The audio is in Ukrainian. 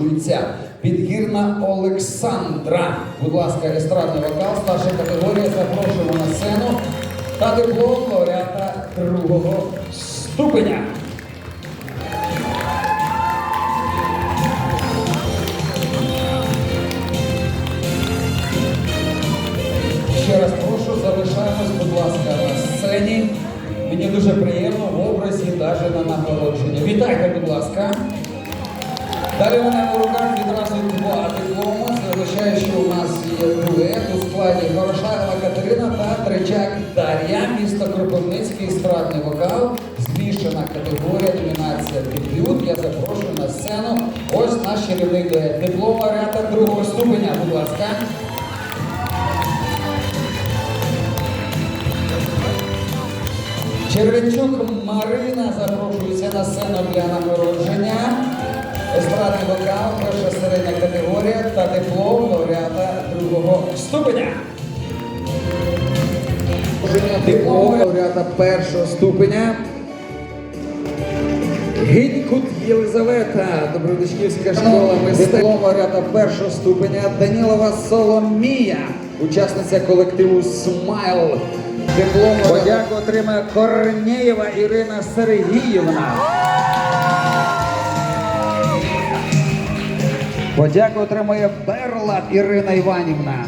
запрошується підгірна Олександра. Будь ласка, естрадний вокал, старша категорія. Запрошуємо на сцену та диплом лауреата другого ступеня. Ще раз прошу, залишаємось, будь ласка, на сцені. Мені дуже приємно в образі навіть на нагородження. Вітайте, будь ласка. Далі у мене в руках відразу два дипломи. Це означає, що у нас є дует у складі Горошаєва Катерина та Тричак Дар'я, місто Кропивницький, естрадний вокал, змішана категорія, номінація дебют. Я запрошую на сцену. Ось наш чарівний дует. Диплом лауреата другого ступеня, будь ласка. Червенчук Марина запрошується на сцену для нагородження. Естрадний вокал, перша середня категорія та диплом лауреата другого ступеня. Диплом лауреата першого ступеня. Гінькут Єлизавета, Добродичківська школа мистецтв. Диплом лауреата першого ступеня Данілова Соломія, учасниця колективу Смайл. Диплом подяку отримає Корнєєва Ірина Сергіївна. Подяку отримує Берла Ірина Іванівна.